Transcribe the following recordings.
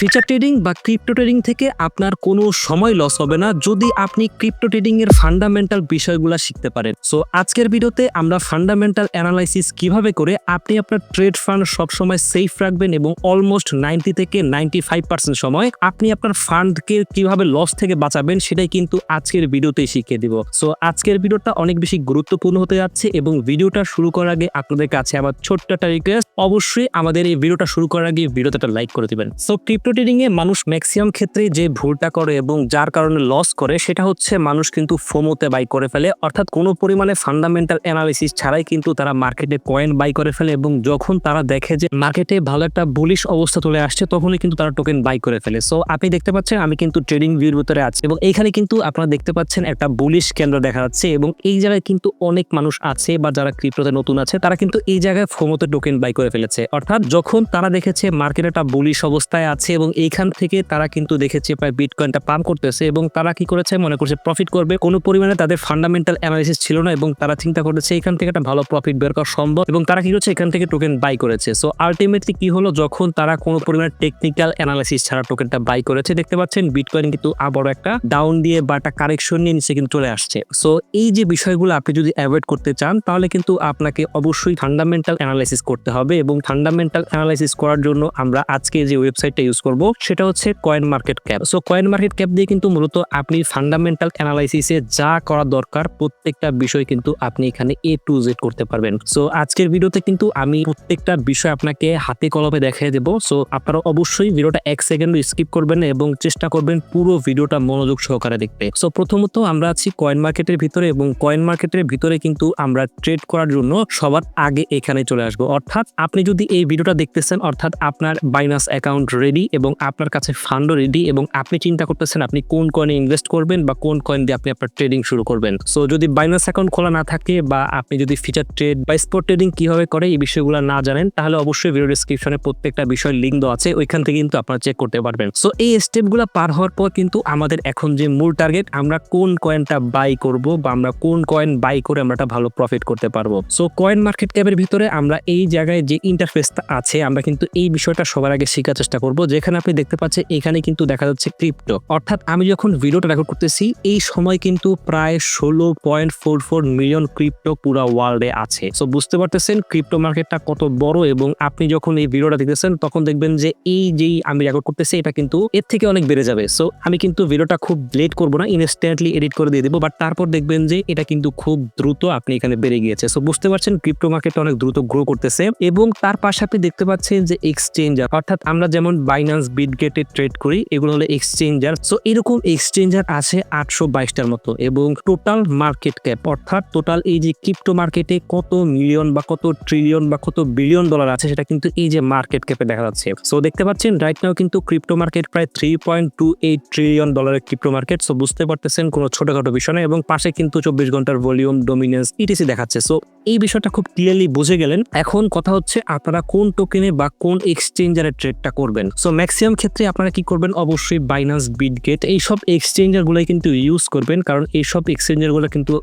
Feature trading বা crypto trading থেকে আপনার কোনো সময় লস হবে না যদি আপনি ক্রিপ্টো ট্রেডিং এর ফান্ডামেন্টাল বিষয়গুলো শিখতে পারেন। সো আজকের ভিডিওতে আমরা ফান্ডামেন্টাল অ্যানালাইসিস কীভাবে করে আপনি আপনার ট্রেড ফান্ড সবসময় সেফ রাখবেন এবং অলমোস্ট নাইনটি থেকে নাইনটি ফাইভ পার্সেন্ট সময় আপনি আপনার ফান্ডকে কীভাবে লস থেকে বাঁচাবেন সেটাই কিন্তু আজকের ভিডিওতেই শিখিয়ে দিব। সো আজকের ভিডিওটা অনেক বেশি গুরুত্বপূর্ণ হতে যাচ্ছে এবং ভিডিওটা শুরু করার আগে আপনাদের কাছে আমার ছোট্ট একটা রিকোয়েস্ট অবশ্যই আমাদের এই ভিডিওটা শুরু করার আগে ভিডিওতে একটা লাইক করে দিবেন। সো ক্রিপ্টো ট্রেডিং এ মানুষ ম্যাক্সিমাম ক্ষেত্রে যে ভুলটা করে এবং যার কারণে লস করে, সেটা হচ্ছে মানুষ কিন্তু ফোমোতে বাই করে ফেলে। অর্থাৎ কোনো পরিমাণে ফান্ডামেন্টাল অ্যানালিসিস ছাড়াই কিন্তু তারা মার্কেটে কয়েন বাই করে ফেলে এবং যখন তারা দেখে যে মার্কেটে ভালো একটা বুলিশ অবস্থা চলে আসছে, তখনই কিন্তু তারা টোকেন বাই করে ফেলে। সো আপনি দেখতে পাচ্ছেন, আমি কিন্তু ট্রেডিং ভিউর ভিতরে আছি এবং এইখানে কিন্তু আপনারা দেখতে পাচ্ছেন একটা বুলিশ কেন্দ্র দেখা যাচ্ছে এবং এই জায়গায় কিন্তু অনেক মানুষ আছে বা যারা ক্রিপ্টোতে নতুন আছে, তারা কিন্তু এই জায়গায় ফোমোতে টোকেন বাই করে ফেলেছে। অর্থাৎ যখন তারা দেখেছে মার্কেট একটা বুলিশ অবস্থায় আছে এবং এইখান থেকে তারা কিন্তু দেখেছে প্রায় বিটকয়েনটা পাম্প করতেছে এবং তারা কি করেছে? মনে করছে প্রফিট করবে। কোনো পরিমাণে তাদের ফান্ডামেন্টাল অ্যানালিসিস ছিল না এবং তারা চিন্তা করেছে এখান থেকে একটা ভালো প্রফিট বের করা সম্ভব এবং তারা কি করছে? এখান থেকে টোকেন বাই করেছে। সো আলটিমেটলি কি হলো? যখন তারা কোনো পরিমাণে টেকনিক্যাল অ্যানালাইসিস ছাড়া টোকেনটা বাই করেছে, দেখতে পাচ্ছেন বিটকয়েন কিন্তু আবারও একটা ডাউন দিয়ে বা একটা কারেকশন নিয়ে নিচে কিন্তু চলে আসছে। সো এই যে বিষয়গুলো আপনি যদি অ্যাভয়েড করতে চান, তাহলে কিন্তু আপনাকে অবশ্যই ফান্ডামেন্টাল অ্যানালাইসিস করতে হবে এবং ফান্ডামেন্টাল অ্যানালাইসিস করার জন্য আমরা আজকে যে ওয়েবসাইটটা ইউজ করব, সেটা হচ্ছে coin market cap so coin market cap দিয়ে কিন্তু মূলত আপনি ফান্ডামেন্টাল অ্যানালাইসিসে যা করা দরকার, প্রত্যেকটা বিষয় কিন্তু আপনি এখানে এ টু জেড করতে পারবেন। সো আজকের ভিডিওতে কিন্তু আমি প্রত্যেকটা বিষয় আপনাকে হাতে কলমে দেখিয়ে দেবো। সো আপনারা অবশ্যই ভিডিওটা এক সেকেন্ড স্কিপ করবেন এবং চেষ্টা করবেন পুরো ভিডিওটা মনোযোগ সহকারে দেখতে। সো প্রথমত আমরা আছি কয়েন মার্কেটের ভিতরে এবং কয়েন মার্কেটের ভিতরে কিন্তু আমরা ট্রেড করার জন্য সবার আগে এখানে চলে আসব। অর্থাৎ আপনি যদি এই ভিডিওটা দেখতেছেন, অর্থাৎ আপনার বাইনাস অ্যাকাউন্ট রেডি এবং আপনার কাছে ফান্ডও রেডি এবং আপনি চিন্তা করতেছেন আপনি কোন কয়েনে ইনভেস্ট করবেন বা কোন কয়েন দিয়ে আপনি আপনার ট্রেডিং শুরু করবেন। সো যদি বাইনাস অ্যাকাউন্ট খোলা না থাকে বা আপনি যদি ফিচার ট্রেড বা স্পট ট্রেডিং কীভাবে করে এই বিষয়গুলো না জানেন, তাহলে অবশ্যই ভিডিও ডিসক্রিপশনে প্রত্যেকটা বিষয় লিঙ্ক দেওয়া আছে, ওইখান থেকে কিন্তু আপনারা চেক করতে পারবেন। সো এই স্টেপগুলো পার হওয়ার পর কিন্তু আমাদের এখন যে মূল টার্গেট আমরা কোন কয়েনটা বাই করব বা আমরা কোন কয়েন বাই করে আমরা ভালো প্রফিট করতে পারব। সো কয়েন মার্কেট ক্যাপের ভিতরে আমরা এই জায়গায় যে ইন্টারফেসটা আছে, আমরা কিন্তু এই বিষয়টা সবার আগে শেখার চেষ্টা করব। যেখানে আপনি দেখতে পাচ্ছেন, এখানে কিন্তু দেখা যাচ্ছে ক্রিপ্টো অর্থাৎ আমি যখন ভিডিওটা রেকর্ড করতেছি, এই সময় কিন্তু প্রায় ষোলো point four four million crypto পুরো ওয়ার্ল্ডে আছে। সো বুঝতে পারতেছেন ক্রিপ্টো মার্কেটটা কত বড় এবং আপনি যখন এই ভিডিওটা দেখতেছেন, তখন দেখবেন যে এই যেই আমি রেকর্ড করতেছি, এটা কিন্তু এর থেকে অনেক বেড়ে যাবে। সো আমি কিন্তু ভিডিওটা খুব লেট করব না ইনস্ট্যান্টলি এডিট করে দিয়ে দেবো বাট তারপর দেখবেন যে এটা কিন্তু খুব দ্রুত আপনি এখানে বেড়ে গিয়েছে। সো বুঝতে পারছেন ক্রিপ্টো মার্কেট অনেক দ্রুত গ্রো করতেছে এবং তার পাশে আপনি দেখতে পাচ্ছেন যে এক্সচেঞ্জার অর্থাৎ আমরা যেমন বাইন্যান্স বিটগেটে ট্রেড করি, এগুলো হলো এক্সচেঞ্জার সো এরকম এক্সচেঞ্জার আছে আটশো বাইশটার মতো এবং টোটাল মার্কেট ক্যাপ অর্থাৎ টোটাল এই যে ক্রিপ্টো মার্কেটে কত মিলিয়ন বা কত ট্রিলিয়ন বা কত বিলিয়ন ডলার আছে, সেটা কিন্তু এই যে মার্কেট ক্যাপে দেখা যাচ্ছে। সো দেখতে পাচ্ছেন রাইট নাও কিন্তু ক্রিপ্টো মার্কেট প্রায় three point two eight trillion ডলারের ক্রিপ্টো মার্কেট সো বুঝতে পারতেছেন কোনো ছোটখাটো বিষয় না এবং পাশে কিন্তু চব্বিশ ঘণ্টার ভলিউম ডোমিনেন্স ইটিসি দেখাচ্ছে। সো এই বিষয়টা খুব ক্লিয়ারলি বুঝে গেলেন। এখন কথা হচ্ছে আপনারা কোন টোকেনে বা কোন এক্সচেঞ্জারে ট্রেডটা করবেন। সো ম্যাক্সিমাম ক্ষেত্রে আপনারা কি করবেন? অবশ্যই বাইনান্স বিটগেট এইসব এক্সচেঞ্জার গুলোই কিন্তু ইউজ করবেন, কারণ এইসব এক্সচেঞ্জারগুলো কিন্তু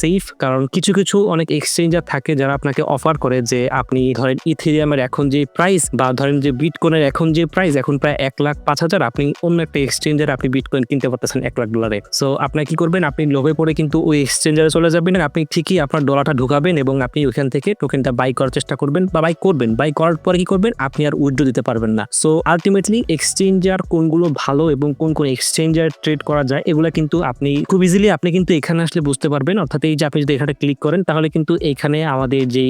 সেফ কারণ কিছু কিছু অনেক এক্সচেঞ্জার থাকে যারা আপনাকে অফার করে যে আপনি ধরেন ইথেরিয়ামের এখন যে প্রাইস বা ধরেন যে বিটকয়েনের এখন যে প্রাইস এখন প্রায় এক লাখ পাঁচ হাজার, আপনি অন্য একটা এক্সচেঞ্জারে আপনি বিটকয়েন কিনতে পারতেছেন এক লাখ ডলারে সো আপনার কি করবেন? আপনি লোভে পড়ে কিন্তু ওই এক্সচেঞ্জারে চলে যাবেন, আপনি ঠিকই আপনার ডলারটা ঢুকাবেন এবং আপনি ওইখান থেকে টোকেনটা বাই করার চেষ্টা করবেন বা বাই করবেন বাই করার পরে কি করবেন, আপনি আর উইথড্র দিতে পারবেন না। সো আলটিমেটলি এক্সচেঞ্জার কোনগুলো ভালো এবং কোন কোন এক্সচেঞ্জার ট্রেড করা যায়, এগুলো কিন্তু আপনি, খুব ইজিলি আপনি কিন্তু এখানে আসলে বুঝতে পারবেন। অর্থাৎ এই যে আপনি যদি এখানে ক্লিক করেন, তাহলে কিন্তু এখানে আমাদের যে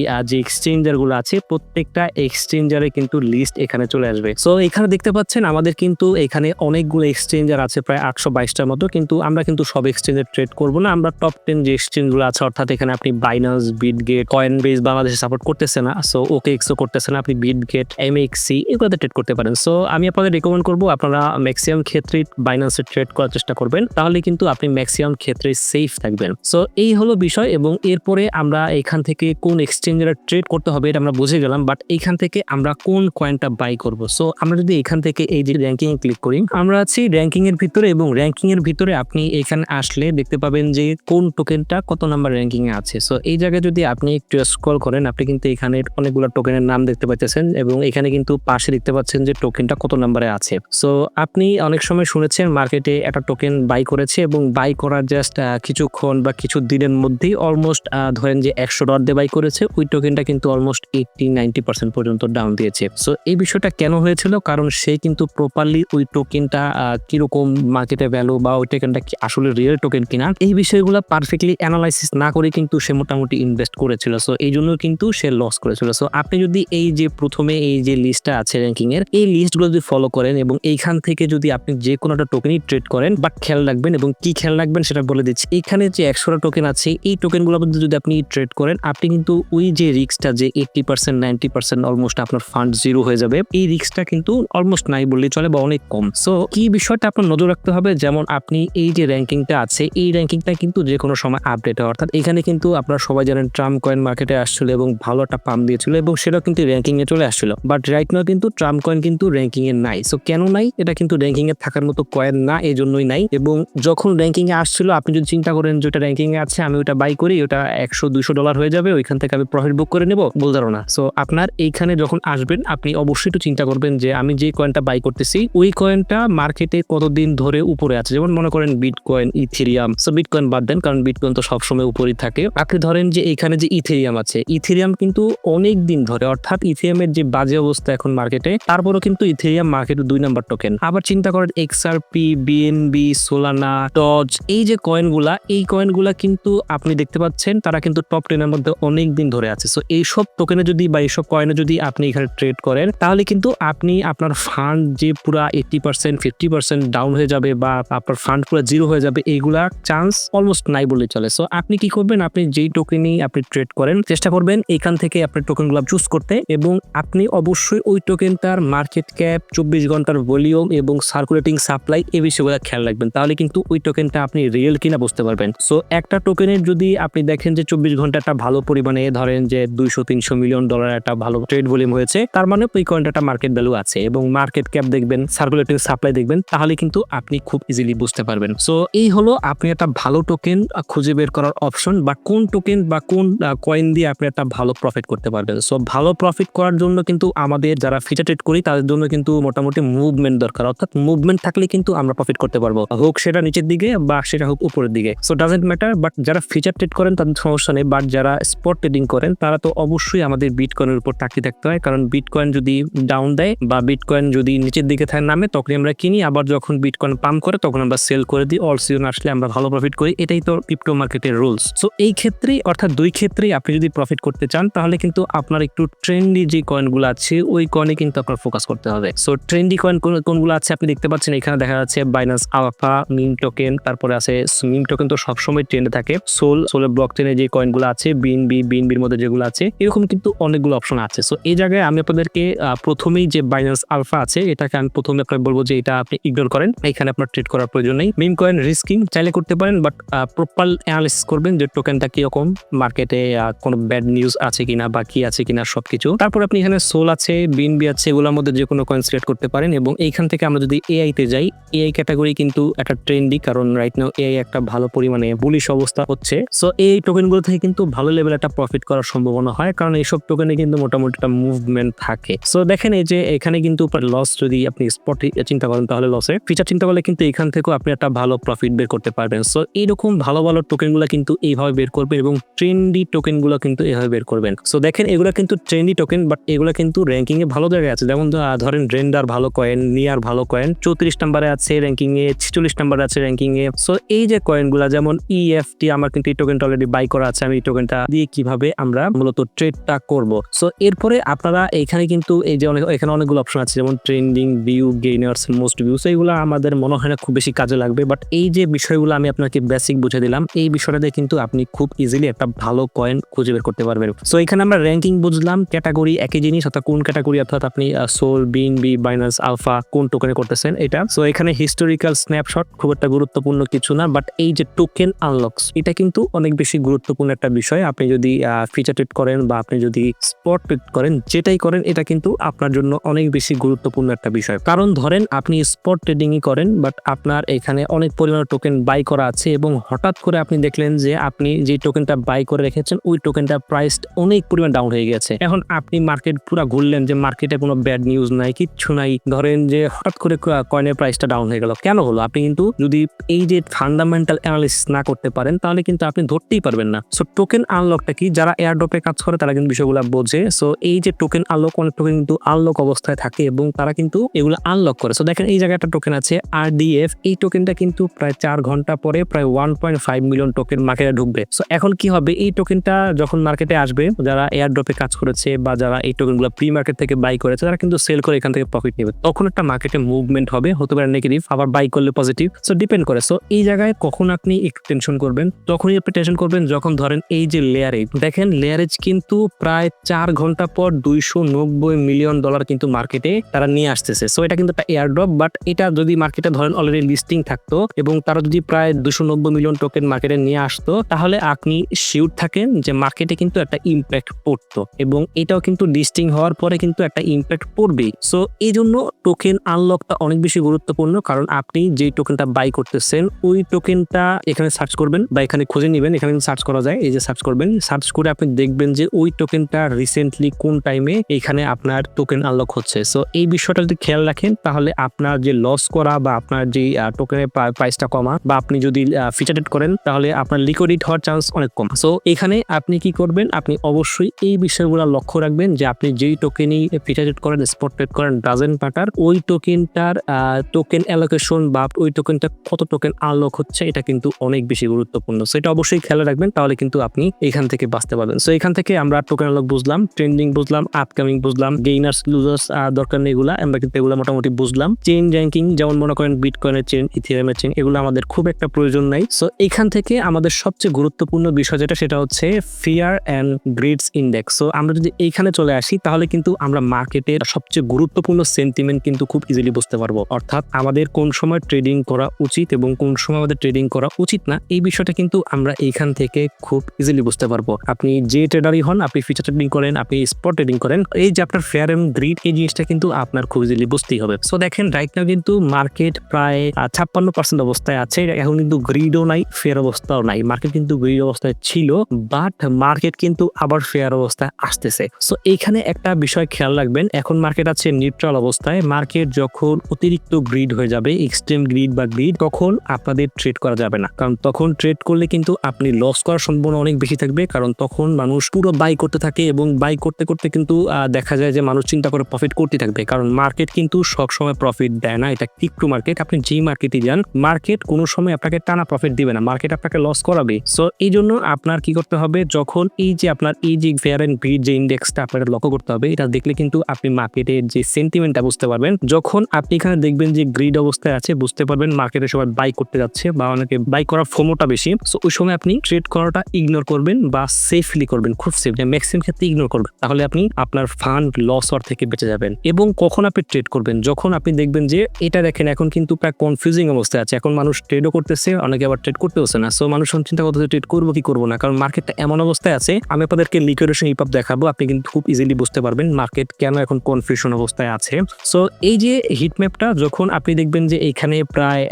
এক্সচেঞ্জারগুলো আছে, প্রত্যেকটা এক্সচেঞ্জারে কিন্তু লিস্ট এখানে চলে আসবে। সো এখানে দেখতে পাচ্ছেন, আমাদের কিন্তু এখানে অনেকগুলো এক্সচেঞ্জার আছে, প্রায় আটশো বাইশটার মতো, কিন্তু আমরা কিন্তু সব এক্সচেঞ্জের ট্রেড করব না। আমরা টপ টেন যে এক্সচেঞ্জগুলো আছে, অর্থাৎ এখানে আপনি বাইনান্স বিটগেট কয়েন বেস বাংলাদেশে সাপোর্ট করতেছে না। সো ওকে এক্সও করতেছে না, আপনি বিটগেট এম এক্সি এগুলোতে ট্রেড করতে পারেন। সো আমি আপনাদের রেকমেন্ড করব আপনারা ম্যাক্সিমাম ক্ষেত্রে বাইন্যান্সে ট্রেড করার চেষ্টা করবেন, তাহলে কিন্তু আপনি ম্যাক্সিমাম ক্ষেত্রে সেফ থাকবেন। সো এই হলো বিষয় এবং এরপরে আমরা এখান থেকে কোন এক্সচেঞ্জের ট্রেড করতে হবে এটা আমরা বুঝে গেলাম বাট এখান থেকে আমরা কোন কয়েনটা বাই করব। সো আমরা যদি এখান থেকে এই যে র্যাঙ্কিং এ ক্লিক করি, আমরা আছি র্যাঙ্কিং এর ভিতরে এবং র্যাঙ্কিং এর ভিতরে আপনি এখানে আসলে দেখতে পাবেন যে কোন টোকেনটা কত নাম্বার র্যাঙ্কিং এ আছে। সো এই জায়গায় যদি আপনি একটু স্ক্রল করেন, আপনি কিন্তু এখানে অনেকগুলো টোকেনের নাম দেখতে পাচ্ছেন এবং এখানে কিন্তু পাশে দেখতে পাচ্ছেন যে টোকেনটা কত নাম্বারে আছে। সো আপনি অনেক সময় শুনেছেন মার্কেটে একটা টোকেন বাই করেছে এবং বাই করার জাস্ট কিছুক্ষণ বা কিছু দিনের মধ্যেই অলমোস্ট ধরেন যে একশো ডলার দিয়ে বাই করেছে, ওই টোকেনটা কিন্তু অলমোস্ট এইটটি নাইনটি পার্সেন্ট পর্যন্ত ডাউন দিয়েছে। সো এই বিষয়টা কেন হয়েছিল? কারণ সে কিন্তু প্রপারলি ওই টোকেনটা কীরকম মার্কেটে ভ্যালু বা ওই টোকেনটা কি আসলে রিয়েল টোকেন কিনা, এই বিষয়গুলো পারফেক্টলি অ্যানালাইসিস না করে কিন্তু সে মোটামুটি ইনভেস্ট করেছিল। সো এই জন্য কিন্তু সে লস করেছিল। সো আপনি যদি এই যে প্রথমে এই যে লিস্টটা আছে র্যাঙ্কিং এর, এই লিস্টগুলো যদি ফলো করেন এবং এইখান থেকে যদি আপনি যে কোনো একটা টোকেনই ট্রেড করেন বাট খেয়াল রাখবেন এবং কি খেয়াল রাখবেন সেটা বলে দিচ্ছি। এখানে যে একশোটা টোকেন আছে, এই টোকেনগুলোর মধ্যে যদি আপনি ট্রেড করেন, আপনি কিন্তু ওই যে রিস্কটা যে eighty percent ninety percent almost আপনার ফান্ড জিরো হয়ে যাবে, এই রিস্কটা কিন্তু অলমোস্ট নাই বললেই চলে বা অনেক কম। সো কি বিষয়টা আপনার নজর রাখতে হবে? যেমন আপনি এই যে র্যাঙ্কিংটা আছে, এই র্যাঙ্কিংটা কিন্তু যে কোনো সময় আপডেট হয়। অর্থাৎ এখানে কিন্তু আপনারা সবাই জানেন ট্রাম্প কয়েন মার্কেটে আসছিল এবং ভালো একটা পাম্প দিয়েছিল এবং সেটা কিন্তু র্যাঙ্কিং এ চলে আসছিল। বাট রাইট নাও কিন্তু ট্রাম্প কয়েন কিন্তু র্যাঙ্কিং এ নাই। সো কেন নাই? এটা কিন্তু র্যাঙ্কিং এ থাকার মতো কয়েন না এই জন্যই নাই। এবং যখন র্যাঙ্কিং এ আসছিল, আপনি যদি চিন্তা করেন যে ওটা র্যাঙ্কিং এ আছে, আমি ওটা বাই করি, ওটা একশো দুশো ডলার হয়ে যাবে, ওইখান থেকে আমি প্রফিট বুক করে নেব বলতে না। সো আপনার এইখানে যখন আসবেন, আপনি অবশ্যই একটু চিন্তা করবেন যে আমি যে কয়েনটা বাই করতেছি, ওই কয়েনটা মার্কেটে কতদিন ধরে উপরে আছে? যেমন মনে করেন বিটকয়েন ইথেরিয়াম সো বিটকয়েন বাদ দেন, কারণ বিটকয়েন তো সবসময় উপরেই থাকে। আপনি ধরেন যে এখানে যে ইথেরিয়াম আছে ইথেরিয়াম কিন্তু অনেক দিন ধরে, অর্থাৎ ইথেরিয়ামের যে বাজে অবস্থা এখন মার্কেটে তারপরও কিন্তু ইথেরিয়াম মার্কেটে দুই নাম্বার টোকেন আবার চিন্তা করেন এক্সআরপি বিএনবি সোলানা টজ এই যে কয়েনগুলা এই কয়েনগুলা কিন্তু আপনি দেখতে পাচ্ছেন, তারা কিন্তু টপ টেনের মধ্যে অনেক দিন ধরে আছে। সো এইসব টোকেনে যদি বা এইসব কয়েনে যদি আপনি এখানে ট্রেড করেন, তাহলে কিন্তু আপনি আপনার ফান্ড যে পুরা eighty percent fifty percent down হয়ে যাবে বা আপনার ফান্ড পুরো জিরো হয়ে যাবে, এইগুলা চান্স অলমোস্ট নাই বলে চলে। সো আপনি কি করবেন? আপনি যেই টোকেনই আপনি ট্রেড করেন, চেষ্টা করবেন এখান থেকে আপনার টোকেনগুলো চুজ করতে এবং আপনি অবশ্যই ওই টোকেনটার মার্কেট ক্যাপ চব্বিশ ঘণ্টার ভলিউম এবং সার্কুলেটিং সাপ্লাই এই বিষয়গুলো খেয়াল রাখবেন। তাহলে কিন্তু ওই টোকেনটা আপনি রিয়েল কিনা বুঝতে পারবেন। সো একটা টোকেনের যদি আপনি দেখেন যে চব্বিশ ঘণ্টা একটা ভালো পরিমাণে ধরেন যে দুইশো, তিনশো মিলিয়ন ডলার একটা ভালো ট্রেড ভলিউম হয়েছে, তার মানে ওই কয়েনটা মার্কেট ভ্যালু আছে এবং মার্কেট ক্যাপ দেখবেন সার্কুলেটিং সাপ্লাই দেখবেন, তাহলে কিন্তু আপনি খুব ইজিলি বুঝতে পারবেন। সো এই হলো আপনি একটা ভালো টোকেন খুঁজে বের করার অপশন বা কোন টোকেন বা কোন কয়েন দিয়ে আপনি একটা ভালো প্রফিট করতে পারবেন। সো ভালো প্রফিট করার জন্য কিন্তু আমাদের যারা ফিচার ট্রেড করি, তাদের জন্য কিন্তু মোটামুটি মুভমেন্ট দরকার। অর্থাৎ মুভমেন্ট থাকলে কিন্তু আমরা প্রফিট করতে পারব। হোক সেটা নিচের দিকে বা সেটা হোক উপরের দিকে। সো ডাজেন্ট ম্যাটার বাট যারা ফিচার ট্রেড করেন তাদের সমস্যা নেই বাট যারা স্পট ট্রেডিং করেন, তারা তো অবশ্যই আমাদের বিটকয়েনের উপর তাকিয়ে থাকতে হয়। কারণ বিটকয়েন যদি ডাউন দেয় বা বিটকয়েন যদি নিচের দিকে থাকে, নামে, তখন আমরা কিনি। আবার যখন বিটকয়েন পাম্প করে, তখন আমরা সেল করে দিই। অল সিজন আসলে আমরা ভালো প্রফিট করি। এটাই তো ক্রিপ্টো মার্কেটের রুলস সো এই ক্ষেত্রেই, অর্থাৎ দুই ক্ষেত্রেই আপনি যদি প্রফিট করতে চান, তাহলে কিন্তু আপনার একটু ট্রেন্ডি যে কয়েনগুলো আছে, ওই কয়েনে কিন্তু আপনার ফোকাস করতে হবে। সো ট্রেন্ডি কয়েন কোনগুলো আছে আপনি দেখতে পাচ্ছেন, এখানে দেখা যাচ্ছে বাইনান্স আলফা মিম টোকেন তারপরে আছে মিম টোকেন তো সবসময় ট্রেন্ডে থাকে। সোল সোলের ব্লক চেনে যে কয়েনগুলো আছে বিএনবি বিএনবির মধ্যে যেগুলো আছে, এরকম কিন্তু অনেকগুলো অপশন আছে। সো এই জায়গায় আমি আপনাদেরকে প্রথমেই যে বাইনান্স আলফা আছে, এটাকে আমি প্রথমে আপনাকে বলব যে এটা আপনি ইগনোর করেন। এখানে আপনার ট্রেড করার প্রয়োজন নেই। মিম কয়েন রিস্কিং চাইলে করতে পারেন বাট প্রপার অ্যানালিসিস করবেন যে টোকেনটা কীরকম মার্কেটে কোনো ব্যাড নিউজ আছে কিনা বা কি আছে কিনা। সবকিছু। তারপর আপনি এখানে সোল আছে বিএনবি আছে, এগুলোর মধ্যে যে কোনো কয়েন সিলেক্ট করতে পারেন এবং এইখান থেকে আমরা যদি এআই তে যাই এআই ক্যাটাগরি কিন্তু একটা ট্রেন্ডি কারণ রাইট নাও এআই একটা ভালো পরিমাণে বুলিশ অবস্থা হচ্ছে। সো এই টোকেনগুলো থেকে কিন্তু ভালো লেভেল একটা প্রফিট করার সম্ভাবনা হয়, কারণ এইসব টোকেনে কিন্তু মোটামুটি একটা মুভমেন্ট থাকে। সো দেখেন এই যে এখানে কিন্তু লস যদি আপনি স্পট চিন্তা করেন তাহলে লসে ফিচার চিন্তা করলে কিন্তু এখান থেকেও আপনি একটা ভালো প্রফিট বের করতে পারবেন। সো এইরকম ভালো ভালো টোকেনগুলো কিন্তু এইভাবে বের করবেন এবং ট্রেন্ডি টোকেনগুলো কিন্তু এইভাবে বের করবেন। সো দেখেন এগুলো কিন্তু ট্রেন্ডি টোকেন বাট এগুলো কিন্তু র্যাঙ্কিং এ ভালো জায়গায় আছে। যেমন ধরেন রেন্ডার ভালো কয়েন নিয়ার ভালো কয়েন চৌত্রিশ নাম্বারে আছে র্যাঙ্কিং এ, ছিচল্লিশ নাম্বারে আছে র্যাঙ্কিং এ। সো এই যে কয়েনগুলো যেমন ইএফটি আমার কিন্তু এই টোকেনটা অলরেডি বাই করা আছে, আমি এই টোকেনটা দিয়ে কীভাবে আমরা মূলত ট্রেডটা করব। সো এরপরে আপনারা এখানে কিন্তু এই যে অনেক এখানে অনেকগুলো অপশন আছে, যেমন trending view gainers most view so এগুলো আমাদের মনে হয় না খুব বেশি কাজে লাগবে। বাট এই যে বিষয়গুলো আমি আপনাকে বেসিক বুঝে দিলাম, এই বিষয়টাতে কিন্তু আপনি খুব ইজিলি একটা ভালো কয়েন খুঁজে বের করতে পারবেন। সো এখানে আমরা র্যাঙ্কিং বুঝলাম ক্যাটাগরি একই জিনিস, অর্থাৎ কোন ক্যাটাগরি, অর্থাৎ আপনি Sol BNB Binance Alpha কোন টোকেনে করতেছেন এটা। সো এখানে হিস্টোরিক্যাল স্ন্যাপশট খুব একটা গুরুত্বপূর্ণ কিছু না বাট এই যে টোকেন আনলকস এটা কিন্তু অনেক বেশি গুরুত্বপূর্ণ একটা বিষয়। আপনি যদি ফিচার ট্রেড করেন বা আপনি যদি স্পট ট্রেড করেন, যেটাই করেন, এটা কিন্তু আপনার জন্য অনেক বেশি গুরুত্বপূর্ণ একটা বিষয়। কারণ ধরেন, আপনি স্পট ট্রেডিংই করেন বাট আপনার এখানে অনেক পরিমাণে টোকেন বাই করা আছে এবং হঠাৎ করে আপনি দেখলেন যে আপনি যে টোকেনটা বাই করে রেখেছেন, ওই টোকেনটা প্রাইস অনেক পরিমাণ ডাউন হয়ে গেছে। এখন আপনি মার্কেট পুরো ঘুরলেন যে মার্কেটে কোনো ব্যাড নিউজ নাই, কিচ্ছু নাই। ধরেন যে হঠাৎ করে কয়েনের প্রাইসটা ডাউন হয়ে গেল। কেন হলো? আপনি কিন্তু যদি এই যে ফান্ডামেন্টাল অ্যানালিসিস না করতে পারেন, তাহলে কিন্তু আপনি ধরতেই পারবেন না। সো টোকেন আনলকটা কি? যারা এয়ারড্রপে কাজ করে, তারা কিন্তু বিষয়গুলো বোঝে। সো এই যে টোকেন আনলক অনেক টোকেন কিন্তু আনলক অবস্থায় থাকে এবং তারা কিন্তু এগুলো আনলক করে। সো দেখেন এই জায়গায় একটা টোকেন আছে আর ডিএফ এই টোকেনটা কিন্তু প্রায় চার ঘণ্টা পরে প্রায় one point five million token মার্কেটে ঢুকবে। সো এখন কি হবে? এই টোকেনটা যখন মার্কেটে আসবে, যারা এয়ারড্রপে কাজ করেছে বা যারা এই টোকেনগুলো প্রি মার্কেট থেকে বাই করেছে, তারা কিন্তু সেল করে এখান থেকে প্রফিট নেবে। তখন একটা মার্কেটে মুভমেন্ট হবে, হতে পারে নেগেটিভ আবার বাই করলে পজিটিভ সো ডিপেন্ড করে। সো এই জায়গায় কখন আপনি একটু টেনশন করবেন? তখনই আপনি টেনশন করবেন যখন ধরেন এই যে লেয়ারেজ দেখেন লেয়ারেজ কিন্তু প্রায় চার ঘণ্টা পর দুইশো নব্বই মিলিয়ন ডলার কিন্তু মার্কেটে তারা নিয়ে আসতেছে। সো এটা কিন্তু একটা এয়ারড্রপ বাট এটা যদি মার্কেটে ধরেন অলরেডি লিস্টিং থাকতো এবং তারা যদি প্রায় দুশো নব্বই মিলিয়ন টোকেন মার্কেটে নিয়ে আসতো, তাহলে আপনি শিওর থাকেন যে মার্কেটে কিন্তু একটা ইম্প্যাক্ট পড়তো। এবং এটাও কিন্তু লিস্টিং হওয়ার পরে কিন্তু একটা ইম্প্যাক্ট পড়বেই। সো এই জন্য টোকেন আনলকটা অনেক বেশি গুরুত্বপূর্ণ, কারণ আপনি যেই টোকেনটা বাই করতেছেন, ওই টোকেনটা এখানে সার্চ করবেন বা এখানে খুঁজে নেবেন, এখানে সার্চ করা যায়, এই যে সার্চ করবেন সার্চ করে আপনি দেখবেন যে ওই টোকেনটা রিসেন্টলি কোন টাইমে এখানে আপনার টোকেন আনলক হচ্ছে। সো এই বিষয়টা যদি খেয়াল রাখেন, তাহলে আপনার যে লস করা বা আপনার যে টোকেনের প্রাইসটা কমা বা আপনি যদি ফিচারেট করেন, তাহলে আপনার লিকুইডিট হওয়ার চান্স অনেক কম। সো এখানে আপনি কি করবেন, আপনি অবশ্যই এই বিষয়গুলো লক্ষ্য রাখবেন যে আপনি যেই টোকেনই ফিচারেট করেন স্পট ট্রেড করেন ডাজেন পাটার ওই টোকেনটার টোকেন অ্যালোকেশন বা ওই টোকেনটা কত টোকেন আনলক হচ্ছে, এটা কিন্তু অনেক বেশি গুরুত্বপূর্ণ। সো এটা অবশ্যই খেয়াল রাখবেন, তাহলে কিন্তু আপনি এখান থেকে বাঁচতে পারবেন। সো এখান থেকে আমরা টোকেন আনলক বুঝলাম ট্রেন্ডিং বুঝলাম আপকামিং বুঝলাম গেইনার্স লুজার্স দরকার নেই এগুলা, আমরা কিন্তু এগুলো মোটামুটি বুঝলাম। চেইন র্যাঙ্কিং যেমন মনে করেন বিটকয়েনের চেন ইথিরিয়ামের চেন এগুলো আমাদের খুব একটা প্রয়োজন নাই। সো এখান থেকে আমাদের সবচেয়ে গুরুত্বপূর্ণ বিষয় যেটা, সেটা হচ্ছে fear and greeds index so আমরা যদি এইখানে চলে আসি, তাহলে কিন্তু আমরা মার্কেটের সবচেয়ে গুরুত্বপূর্ণ সেন্টিমেন্ট কিন্তু খুব ইজিলি বুঝতে পারব। অর্থাৎ আমাদের কোন সময় ট্রেডিং করা উচিত এবং কোন সময় আমাদের ট্রেডিং করা উচিত না, এই বিষয়টা কিন্তু আমরা এইখান থেকে খুব ইজিলি বুঝতে পারব। আপনি যে ট্রেডারই হন, আপনি ফিচার ট্রেডিং করেন, আপনি স্পট ট্রেডিং করেন, এই যে আপনার ফেয়ার এন্ড গ্রিড এই জিনিসটা কিন্তু আপনার খুব ইজিলি বুঝতেই হবে। সো দেখেন রাইট নাও কিন্তু মার্কেট প্রায় ছাপ্পান্ন পার্সেন্ট অবস্থায় আছে, এখন কিন্তু গ্রিডও নাই ফেয়ার অবস্থাও নাই। মার্কেট কিন্তু গ্রিড অবস্থায় ছিল বাট মার্কেট কিন্তু আবার ফেয়ার অবস্থায় আসতেছে। সো এইখানে একটা বিষয় খেয়াল রাখবেন, এখন মার্কেট আছে নিউট্রাল অবস্থায়। মার্কেট যখন অতিরিক্ত গ্রিড হয়ে যাবে এক্সট্রিম গ্রিড বা গ্রিড তখন আপনাদের ট্রেড করা যাবে না। কারণ তখন ট্রেড করলে কিন্তু আপনি লস করার সম্ভাবনা অনেক বেশি থাকবে, কারণ তখন মানুষ পুরো বাই করতে থাকে এবং বাই করতে করতে কিন্তু দেখা যায় যে মানুষ চিন্তা করে প্রফিট করতে থাকবে। কারণ মার্কেট কিন্তু সবসময় প্রফিট দেয় না, এটা ক্রিপ্টো মার্কেট আপনি যেই মার্কেটে যান মার্কেট কোনো সময় আপনাকে টানা প্রফিট দিবে না মার্কেট আপনাকে লস করাবে। সো এই জন্য আপনার কি করতে হবে, যখন এই যে আপনার, এই যে ফেয়ার অ্যান্ড গ্রিড যে ইন্ডেক্সটা আপনাকে লক্ষ্য করতে হবে, এটা দেখলে কিন্তু আপনি মার্কেটের যে সেন্টিমেন্টটা বুঝতে পারবেন। যখন আপনি এখানে দেখবেন যে গ্রিড অবস্থায় আছে, বুঝতে পারবেন মার্কেটে সবাই বাই করতে যাচ্ছে বা অনেকে বাই করার ফোমোটা বেশি। সো ওই সময় আপনি ট্রেড করাটা ইগনোর করবেন বা সেফলি করবেন, খুব সেফ ম্যাক্সিমাম ক্ষেত্রে ইগনোর করবেন। তাহলে আপনি আপনার ফান্ড লস হওয়ার থেকে বেঁচে যাবেন। এবং কখন আপনি ট্রেড করবেন? যখন আপনি দেখবেন যে এটা দেখেন, এখন কিন্তু প্রায় কনফিউজিং অবস্থায় আছে। এখন মানুষ ট্রেডও করতেছে, অনেকে আবার ট্রেড করতেছে না। সো মানুষ চিন্তা করতেছে ট্রেড করব কি করব না? কারণ মার্কেটটা এমন অবস্থায় আছে, আমি আপনাদেরকে লিকুইডেশন ইপাপ দেখাবো, আপনি কিন্তু খুব ইজিলি বুঝতে পারবেন মার্কেট কেন এখন কনফিউশন অবস্থায় আছে। সো এই যে হিট ম্যাপটা যখন আপনি দেখবেন যে এখানে প্রায়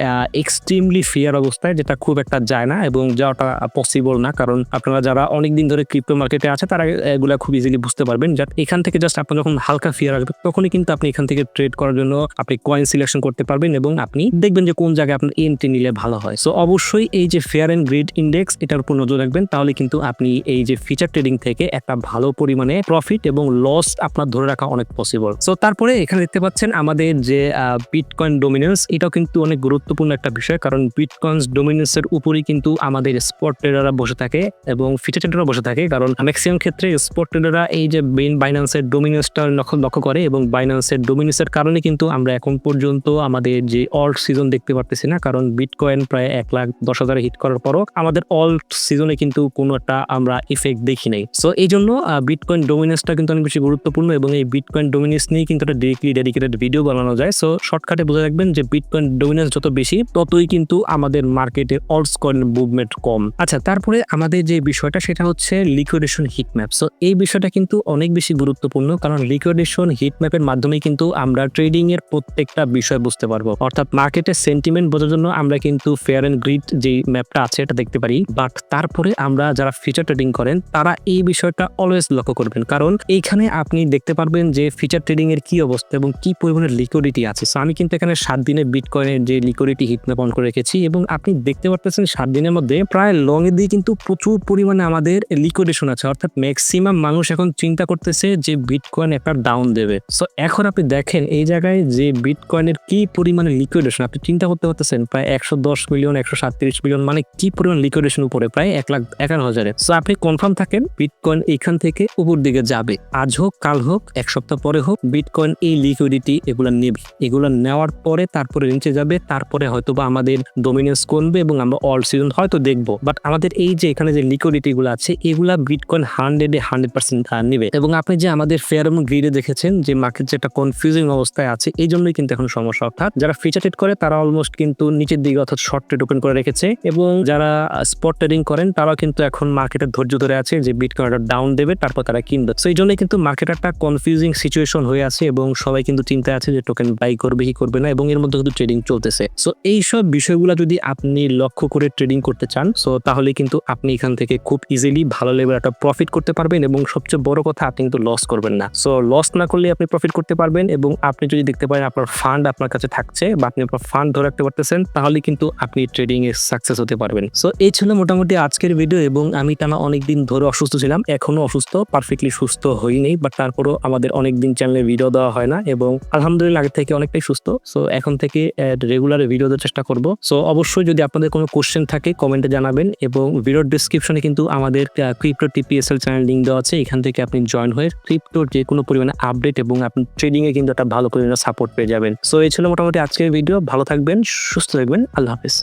এক্সট্রিমলি ফিয়ার অবস্থায়, যেটা খুব একটা যায় না এবং যাওয়াটা পসিবল না, কারণ আপনারা যারা অনেক দিন ধরে ক্রিপ্টো মার্কেটে আছে তারা এগুলা খুব ইজিলি বুঝতে পারবেন। যাত এখান থেকে জাস্ট আপনার যখন হালকা ফিয়ার আসবে, তখনই কিন্তু আপনি এখান থেকে ট্রেড করার জন্য আপনি কয়েন সিলেকশন করতে পারবেন এবং আপনি দেখবেন যে কোন জায়গায় আপনার এন্ট্রি নিলে ভালো হয়। সো অবশ্যই এই যে ফেয়ার অ্যান্ড গ্রিড ইন্ডেক্স এটার উপর নজর রাখবেন, তাহলে কিন্তু আপনি এই যে ফিচার ট্রেডিং থেকে একটা ভালো পরিমাণে প্রফিট এবং লস আপনার ধরে রাখা অনেক পসিবল সো তারপরে এখানে দেখতে পাচ্ছেন আমাদের যে বিটকয়েন ডোমিনেন্স এটাও কিন্তু অনেক গুরুত্বপূর্ণ একটা বিষয়। কারণ বিটকয়েন্স ডোমিনেন্সের উপরই কিন্তু আমাদের স্পট ট্রেডাররা বসে থাকে এবং ফিচার ট্রেডাররা বসে থাকে। কারণ ম্যাক্সিমাম ক্ষেত্রে স্পট ট্রেডাররা এই যে মেইন বাইন্যান্সের ডোমিনেন্সটা লক্ষ্য লক্ষ্য করে এবং বাইন্যান্সের ডোমিনেন্সের কারণে কিন্তু আমরা এখন পর্যন্ত আমাদের যে অল্ট সিজন দেখতে পারতেছি না। কারণ বিটকয়েন প্রায় এক লাখ দশ হাজারে হিট করার পরও আমাদের অল্ট সিজনে কিন্তু কোনো একটা আমরা ইফেক্ট দেখি নাই। সো এই জন্য বিটকয়েন ডোমিনেন্সটা কিন্তু অনেক বেশি গুরুত্বপূর্ণ এবং এই বিটকয়েন ডোমিনেন্স নিয়ে কিন্তু একটা ডিরেক্টলি ডেডিকেটেড ভিডিও বানানো যায়। সো শর্টকাটে বুঝে রাখবেন যে বিটকয়েন ডোমিনেন্স যত বেশি, ততই কিন্তু আমাদের মার্কেটে অল্টস কয়েন মুভমেন্ট কম। আচ্ছা তারপরে আমাদের যে বিষয়টা, সেটা হচ্ছে লিকুইডেশন হিট ম্যাপ সো এই বিষয়টা কিন্তু অনেক বেশি গুরুত্বপূর্ণ কারণ লিকুইডেশন হিট ম্যাপের মাধ্যমে কিন্তু আমরা ট্রেডিং এর প্রত্যেকটা বিষয় বুঝতে পারব। অর্থাৎ মার্কেটের সেন্টিমেন্ট বোঝার জন্য আমরা কিন্তু ফেয়ার অ্যান্ড গ্রিড যে ম্যাপটা আছে, এটা দেখতে পারি। বাট তারপরে আমরা যারা ফিচার ট্রেডিং করেন, তারা এই বিষয়টা অলওয়েজ লক্ষ্য করবেন। কারণ এইখানে আপনি দেখতে পারবেন যে ফিচার ট্রেডিং এর কি অবস্থা এবং কি পরিমাণে লিকুইডিটি আছে। সো আমি কিন্তু এখানে সাত দিনে বিটকয়েনের যে লিকুইডিটি হিটম্যাপ অন করে রেখেছি এবং আপনি দেখতে পারতেছেন সাত দিনের মধ্যে প্রায় লং এর দিয়ে কিন্তু প্রচুর পরিমাণে আমাদের লিকুইডেশন আছে। অর্থাৎ ম্যাক্সিমাম মানুষ এখন চিন্তা করতেছে যে বিটকয়েন একটা ডাউন দেবে। সো এখন আপনি দেখেন এই জায়গায় যে বিটকয়েনের কি পরিমাণে লিকুইডেশন আপনি চিন্তা করতে পারতেছেন প্রায় একশো দশ মিলিয়ন একশো সাতত্রিশ মিলিয়ন মানে কি পরিমাণ লিকুইডেশন উপরে? প্রায় এক লাখ এগারো হাজারে। সো আপনি কনফার্ম থাকেন বিটকয়েন এখান থেকে উপর দিকে যাবে। আজ হোক, কাল হোক, এক সপ্তাহ পরে হোক, বিটকয়েন, এই লিকুইডিটি এগুলো নেবে। এগুলো নেওয়ার পরে তারপরে নিচে যাবে, তারপরে হয়তো বা আমাদের ডোমিনেন্স কমবে এবং আমরা অল সিজন হয়তো দেখব। বাট আমাদের এই যে এখানে যে লিকুইডিটি গুলো আছে, এগুলা বিটকয়েন হান্ড্রেডে হান্ড্রেড পার্সেন্ট নেবে। এবং আপনি যে আমাদের ফেয়ার এবং গ্রিডে দেখেছেন, যে মার্কেট যে একটা কনফিউজিং অবস্থায় আছে, এই জন্যই কিন্তু এখন সমস্যা। অর্থাৎ যারা ফিচার ট্রেড করে, তারা অলমোস্ট কিন্তু নিচের দিকে অর্থাৎ শর্ট ট্রেড ওপেন করে রেখেছে এবং যারা স্পট ট্রেডিং করেন, তারাও কিন্তু এখন মার্কেটের ধৈর্য ধরে আছে যে বিটকয়েন ডাউন দেবে, তারপর তারা কিনবে। সো এই জন্যই কিন্তু মার্কেট একটা কনফিউজিং সিচুয়েশন হয়ে আছে এবং সবাই কিন্তু চিন্তায় আছে যে টোকেন বাই করবে কি করবে না এবং এর মধ্যে কিন্তু ট্রেডিং চলতেছে। সো এই সব বিষয়গুলো যদি আপনি লক্ষ্য করে ট্রেডিং করতে চান সো তাহলে কিন্তু আপনি এখান থেকে খুব ইজিলি ভালো লেভেল একটা প্রফিট করতে পারবেন এবং সবচেয়ে বড় কথা, আপনি কিন্তু লস করবেন না। সো লস না করলে আপনি প্রফিট করতে পারবেন এবং আপনি যদি দেখতে পারেন আপনার ফান্ড আপনার কাছে থাকছে বা আপনি আপনার ফান্ড ধরে রাখতে পারতেছেন, তাহলে কিন্তু আপনি ট্রেডিং এ সাকসেস হতে পারবেন। সো এই ছিল মোটামুটি আজকের ভিডিও এবং আমি টানা অনেকদিন ধরে অসুস্থ ছিলাম, এখনও অসুস্থ। পারফেক্টলি সুস্থ হইনি বাট তারপরও আমাদের অনেক দিন চ্যানেলে ভিডিও দেওয়া হয় না এবং আলহামদুলিল্লাহ আগে থেকে অনেকটাই সুস্থ। সো এখন থেকে রেগুলার ভিডিও দেওয়ার চেষ্টা করব। সো অবশ্যই যদি আপনাদের কোনো কোশ্চেন থাকে কমেন্টে জানাবেন এবং ভিডিওর ডিসক্রিপশনে কিন্তু আমাদের ক্রিপ্টো টিপিএসএল চ্যানেল লিঙ্ক দেওয়া আছে। এখান থেকে আপনি জয়েন হয়ে ক্রিপ্টোর যে কোনো পরিমাণে আপডেট এবং আপনি ট্রেডিং এ কিন্তু একটা ভালো পরিমাণে সাপোর্ট পেয়ে যাবেন। সো এই ছিল মোটামুটি আজকের ভিডিও ভালো থাকবেন, সুস্থ থাকবেন। আল্লাহ হাফিজ।